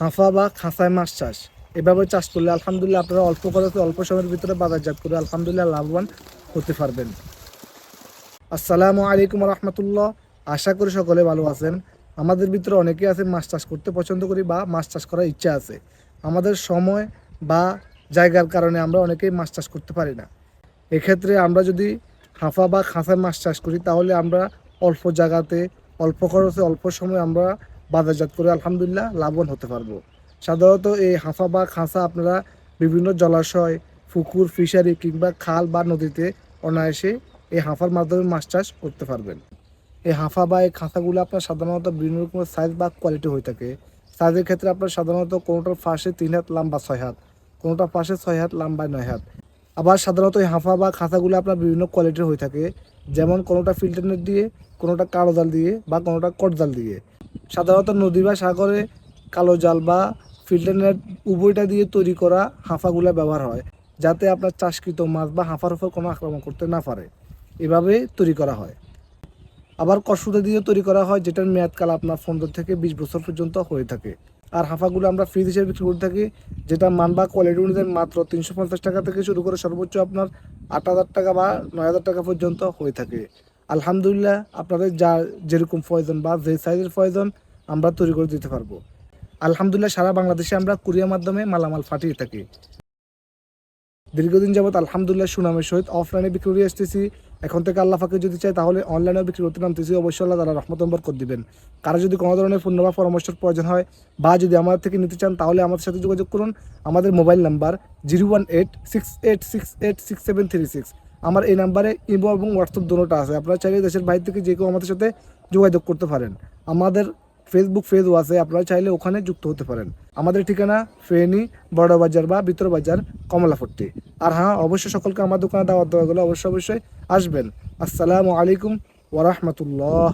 হাঁফা বা খাঁচায় মাছ চাষ। এভাবে চাষ করলে আলহামদুলিল্লাহ আপনারা অল্প খরচে অল্প সময়ের ভিতরে বাজারজাত করে আলহামদুলিল্লাহ লাভবান হতে পারবেন। আসসালামু আলাইকুম রহমতুল্লাহ। আশা করি সকলে ভালো আছেন। আমাদের ভিতরে অনেকেই আছে মাছ চাষ করতে পছন্দ করি বা মাছ চাষ করার ইচ্ছা আছে। আমাদের সময় বা জায়গার কারণে আমরা অনেকেই মাছ চাষ করতে পারি না। এক্ষেত্রে আমরা যদি হাঁফা বা খাঁচায় মাছ চাষ করি, তাহলে আমরা অল্প জায়গাতে, অল্প খরচে, অল্প সময়ে আমরা বাজারজাত করে আলহামদুলিল্লাহ লাভবান হতে পারব। সাধারণত এই হাঁফা বা খাঁসা আপনারা বিভিন্ন জলাশয়, পুকুর, ফিশারি কিংবা খাল বা নদীতে অনায়াসে এই হাঁফার মাধ্যমে মাছ চাষ করতে পারবেন। এই হাঁফা বা এই খাঁচাগুলো আপনার সাধারণত বিভিন্ন রকমের সাইজ বা কোয়ালিটি হয়ে থাকে। সাইজের ক্ষেত্রে আপনার সাধারণত কোনোটার পাশে তিন হাত লম্বা ছয় হাত কোনোটা পাশে ছয় হাত লম্বা নয় হাত। আবার সাধারণত এই হাঁফা বা খাঁচাগুলো আপনার বিভিন্ন কোয়ালিটির হয়ে থাকে। যেমন কোনোটা ফিল্টার নেট দিয়ে, কোনোটা কালো জাল দিয়ে বা কোনোটা কট জাল দিয়ে। সাধারণত নদী বা সাগরে কালো জাল বা ফিল্টার নেট উভয়টা দিয়ে তৈরি করা হাঁফাগুলা ব্যবহার হয়, যাতে আপনার চাষকৃত মাছ বা হাঁফার উপর কোনো আক্রমণ করতে না পারে। এভাবে তৈরি করা হয়। আবার কসুটা দিয়ে তৈরি করা হয়, যেটার মেয়াদকাল আপনার পনেরো থেকে বিশ বছর পর্যন্ত হয়ে থাকে। আর হাঁফাগুলো আমরা ফ্রিজ হিসেবে বিক্রি করে থাকি যেটা মান বা কোয়ালিটি অনুযায়ী মাত্র তিনশো পঞ্চাশ টাকা থেকে শুরু করে সর্বোচ্চ আপনার আট হাজার টাকা বা নয় হাজার টাকা পর্যন্ত হয়ে থাকে। আলহামদুলিল্লাহ, আপনাদের যা যেরকম প্রয়োজন বা যে সাইজের প্রয়োজন আমরা তৈরি করে দিতে পারব। আলহামদুলিল্লাহ, সারা বাংলাদেশে আমরা কুরিয়ার মাধ্যমে মালামাল ফাটিয়ে থাকি। দীর্ঘদিন যাবত আলহামদুলিল্লাহ সুনামের সহিত অফলাইনে বিক্রি করে আসতেছি। এখন থেকে আল্লাহ ফাঁকে যদি চাই তাহলে অনলাইনেও বিক্রি করতে নামতেছি। অবশ্যই আল্লাহ তারা রহমত করে দিবেন। কারও যদি কোনো ধরনের ফোন বা পরামর্শের প্রয়োজন হয় বা যদি আমাদের থেকে নিতে চান তাহলে আমাদের সাথে যোগাযোগ করুন। আমাদের mobile number zero one eight, six eight six eight, six seven three six. আমার এই নাম্বারে ইমো এবং হোয়াটসঅ্যাপ দুটোটা আছে। আপনারা চাইলে দেশের বাইরে থেকে যে কেউ আমাদের সাথে যোগাযোগ করতে পারেন। আমাদের ফেসবুক পেজও আছে, আপনারা চাইলে ওখানে যুক্ত হতে পারেন। আমাদের ঠিকানা ফেনী বড় বাজার বা ভিতর বাজার কমলাপট্টি। আর হ্যাঁ অবশ্যই সকলকে আমার দোকানে দাওয়াত দেওয়া গেলে অবশ্যই অবশ্যই আসবেন। আসসালামু আলাইকুম ওরহমতুল্লাহ